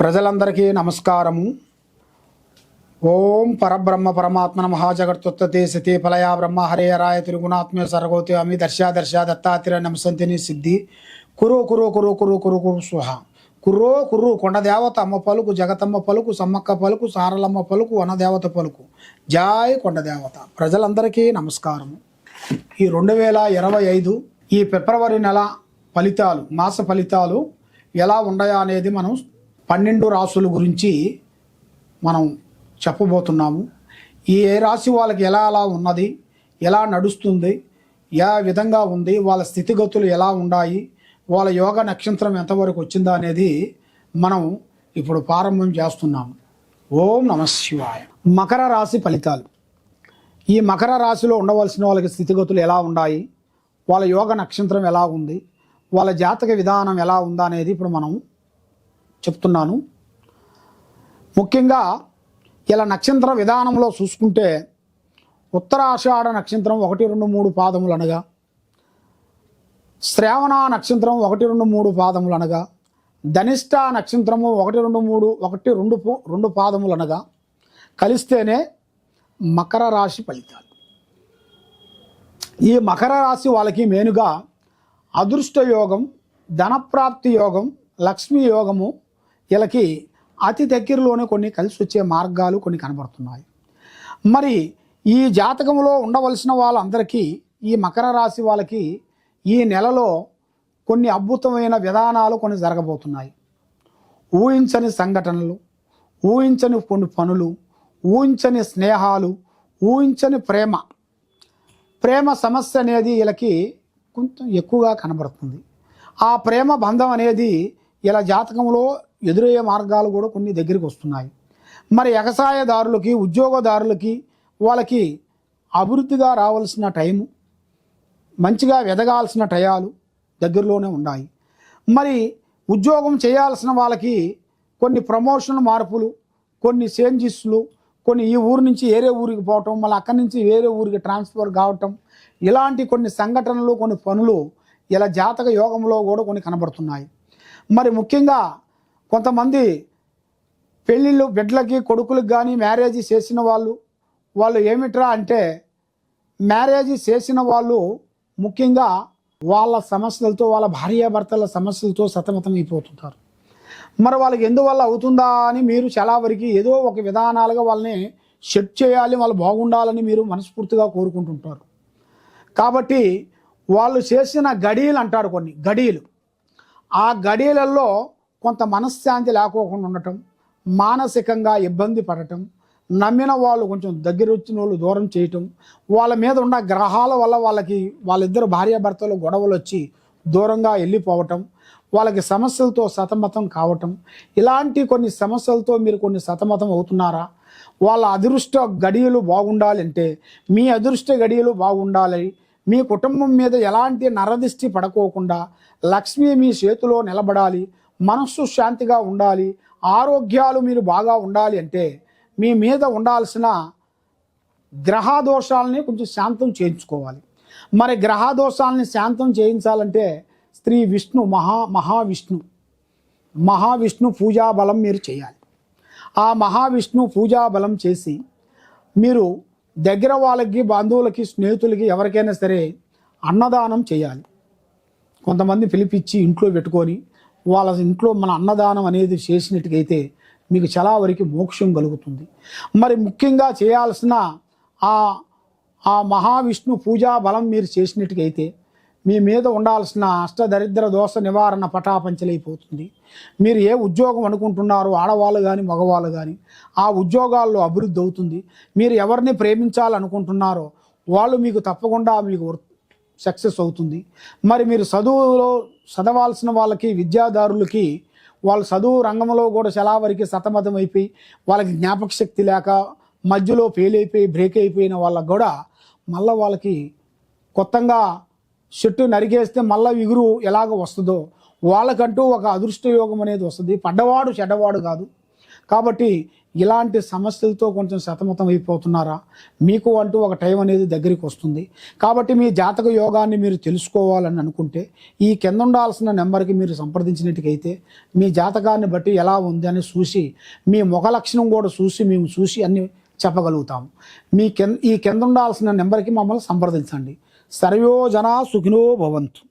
ప్రజలందరికీ నమస్కారము. ఓం పరబ్రహ్మ పరమాత్మన మహాజగత్తుత్తే సతీ ఫలయా బ్రహ్మ హరే రాయ తిరుగుణాత్మే సర్గోతి అమి దర్శా దర్శా దత్తాత్రేయ నమసంతిని సిద్ధి. కురు కురు కురు కురు కురు కురు సుహ కుర్రో కుర్రు కొండదేవత అమ్మ పలుకు జగతమ్మ పలుకు సమ్మక్క పలుకు సారలమ్మ పలుకు వనదేవత పలుకు. జాయ్ కొండదేవత ప్రజలందరికీ నమస్కారము. ఈ రెండు వేల ఇరవై ఐదు ఈ ఫిబ్రవరి నెల ఫలితాలు మాస ఫలితాలు ఎలా ఉన్నాయా అనేది మనం పన్నెండు రాసుల గురించి మనం చెప్పబోతున్నాము. ఈ ఏ రాశి వాళ్ళకి ఎలా అలా ఉన్నది? ఎలా నడుస్తుంది? ఏ విధంగా ఉంది? వాళ్ళ స్థితిగతులు ఎలా ఉన్నాయి? వాళ్ళ యోగ నక్షత్రం ఎంతవరకు వచ్చిందా అనేది మనం ఇప్పుడు ప్రారంభం చేస్తున్నాము ఓం నమ శివాయ. మకర రాశి ఫలితాలు. ఈ మకర రాశిలో ఉండవలసిన వాళ్ళకి స్థితిగతులు ఎలా ఉన్నాయి? వాళ్ళ యోగ నక్షత్రం ఎలా ఉంది? వాళ్ళ జాతక విధానం ఎలా ఉందా అనేది ఇప్పుడు మనం చెప్తున్నాను. ముఖ్యంగా ఇలా నక్షత్ర విధానంలో చూసుకుంటే ఉత్తరాషాఢ నక్షత్రం ఒకటి రెండు మూడు పాదములు అనగా శ్రావణ నక్షత్రం ఒకటి రెండు మూడు పాదములు అనగా ధనిష్ట నక్షత్రము ఒకటి రెండు మూడు ఒకటి రెండు రెండు పాదములు అనగా కలిస్తేనే మకర రాశి ఫలితాలు. ఈ మకర రాశి వాళ్ళకి మెయిన్గా అదృష్ట యోగం ధనప్రాప్తి యోగం లక్ష్మీ యోగము వీళ్ళకి అతి దగ్గరలోనే కొన్ని కలిసి వచ్చే మార్గాలు కొన్ని కనబడుతున్నాయి. మరి ఈ జాతకంలో ఉండవలసిన వాళ్ళందరికీ ఈ మకర రాశి వాళ్ళకి ఈ నెలలో కొన్ని అద్భుతమైన విధానాలు కొన్ని జరగబోతున్నాయి. ఊహించని సంఘటనలు ఊహించని కొన్ని పనులు ఊహించని స్నేహాలు ఊహించని ప్రేమ. ప్రేమ సమస్య అనేది వీళ్ళకి కొంచెం ఎక్కువగా కనబడుతుంది. ఆ ప్రేమ బంధం అనేది ఇలా జాతకంలో ఎదురయ్యే మార్గాలు కూడా కొన్ని దగ్గరికి వస్తున్నాయి. మరి వ్యవసాయదారులకి ఉద్యోగదారులకి వాళ్ళకి అభివృద్ధిగా రావాల్సిన టైము మంచిగా ఎదగాల్సిన టయాలు దగ్గరలోనే ఉన్నాయి. మరి ఉద్యోగం చేయాల్సిన వాళ్ళకి కొన్ని ప్రమోషన్ మార్పులు కొన్ని చేంజెస్లు కొన్ని ఈ ఊరు నుంచి వేరే ఊరికి పోవటం మళ్ళీ అక్కడి నుంచి వేరే ఊరికి ట్రాన్స్ఫర్ కావటం ఇలాంటి కొన్ని సంఘటనలు కొన్ని పనులు ఇలా జాతక యోగంలో కూడా కొన్ని కనబడుతున్నాయి. మరి ముఖ్యంగా కొంతమంది పెళ్ళిళ్ళు బిడ్డలకి కొడుకులకు కానీ మ్యారేజ్ చేసిన వాళ్ళు వాళ్ళు ఏమిట్రా అంటే మ్యారేజ్ చేసిన వాళ్ళు ముఖ్యంగా వాళ్ళ సమస్యలతో వాళ్ళ భార్యాభర్తల సమస్యలతో సతమతం అయిపోతుంటారు మరి వాళ్ళకి ఎందువల్ల అవుతుందా అని మీరు చాలా వరకు ఏదో ఒక విధానాలుగా వాళ్ళని సెట్ చేయాలి వాళ్ళు బాగుండాలని మీరు మనస్ఫూర్తిగా కోరుకుంటుంటారు. కాబట్టి వాళ్ళు చేసిన గడియలు అంటారు కొన్ని గడియలు. ఆ గడియలలో కొంత మనశ్శాంతి లేకోకుండా ఉండటం మానసికంగా ఇబ్బంది పడటం నమ్మిన వాళ్ళు కొంచెం దగ్గర వచ్చిన వాళ్ళు దూరం చేయటం వాళ్ళ మీద ఉన్న గ్రహాల వల్ల వాళ్ళకి వాళ్ళిద్దరు భార్యాభర్తలు గొడవలు వచ్చి దూరంగా వెళ్ళిపోవటం వాళ్ళకి సమస్యలతో సతమతం కావటం ఇలాంటి కొన్ని సమస్యలతో మీరు కొన్ని సతమతం అవుతున్నారా? వాళ్ళ అదృష్ట గడియలు బాగుండాలంటే మీ అదృష్ట గడియలు బాగుండాలి. మీ కుటుంబం మీద ఎలాంటి నరదిష్టి పడకోకుండా లక్ష్మి మీ చేతిలో నిలబడాలి. మనస్సు శాంతిగా ఉండాలి ఆరోగ్యాలు మీరు బాగా ఉండాలి అంటే మీ మీద ఉండాల్సిన గ్రహదోషాలని కొంచెం శాంతం చేయించుకోవాలి. మరి గ్రహదోషాలని శాంతం చేయించాలంటే స్త్రీ విష్ణు మహా మహావిష్ణు మహావిష్ణు పూజా బలం మీరు చేయాలి. ఆ మహావిష్ణు పూజా బలం చేసి మీరు దగ్గర వాళ్ళకి బంధువులకి స్నేహితులకి ఎవరికైనా సరే అన్నదానం చేయాలి. కొంతమంది పిలిపించి ఇంట్లో పెట్టుకొని వాళ్ళ ఇంట్లో మన అన్నదానం అనేది చేసినట్టుకైతే మీకు చాలా వరకు మోక్షం కలుగుతుంది. మరి ముఖ్యంగా చేయాల్సిన ఆ ఆ మహావిష్ణు పూజా బలం మీరు చేసినట్టుకైతే మీ మీద ఉండాల్సిన అష్టదరిద్ర దోష నివారణ పటాపంచలైపోతుంది. మీరు ఏ ఉద్యోగం అనుకుంటున్నారో ఆడవాళ్ళు కానీ మగవాళ్ళు కానీ ఆ ఉద్యోగాల్లో అభివృద్ధి అవుతుంది. మీరు ఎవరిని ప్రేమించాలనుకుంటున్నారో వాళ్ళు మీకు తప్పకుండా మీకు సక్సెస్ అవుతుంది. మరి మీరు చదువులో చదవాల్సిన వాళ్ళకి విద్యాదారులకి వాళ్ళ చదువు రంగంలో కూడా చాలా వరకు సతమతం అయిపోయి వాళ్ళకి జ్ఞాపక శక్తి లేక మధ్యలో ఫెయిల్ అయిపోయి బ్రేక్ అయిపోయిన వాళ్ళకు కూడా మళ్ళీ వాళ్ళకి కొత్తగా చెట్టు నరికేస్తే మళ్ళీ ఎగురు ఎలాగ వస్తుందో వాళ్ళకంటూ ఒక అదృష్ట యోగం అనేది వస్తుంది. పడ్డవాడు చెడ్డవాడు కాదు. కాబట్టి ఇలాంటి సమస్యలతో కొంచెం సతమతం అయిపోతున్నారా? మీకు అంటూ ఒక టైం అనేది దగ్గరికి వస్తుంది. కాబట్టి మీ జాతక యోగాన్ని మీరు తెలుసుకోవాలని అనుకుంటే ఈ కింద ఉండాల్సిన నెంబర్కి మీరు సంప్రదించినట్టుకైతే మీ జాతకాన్ని బట్టి ఎలా ఉంది అని చూసి మీ ముఖ లక్షణం కూడా చూసి మేము చూసి అన్ని చెప్పగలుగుతాము. మీ కింద ఈ కింద ఉండాల్సిన నెంబర్కి మమ్మల్ని సంప్రదించండి. సర్వో జనా సుఖినో భవంతు.